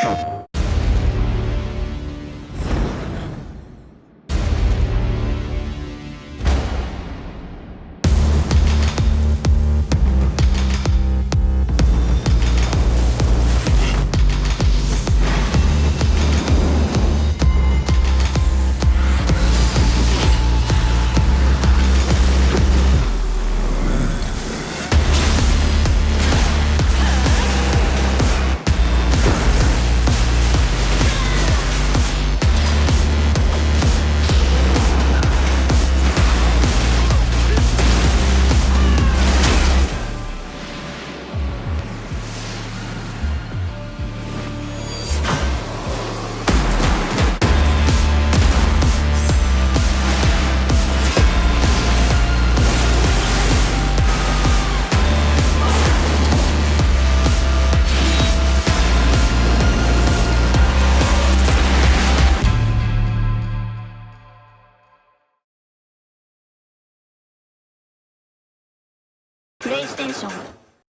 Trump. station.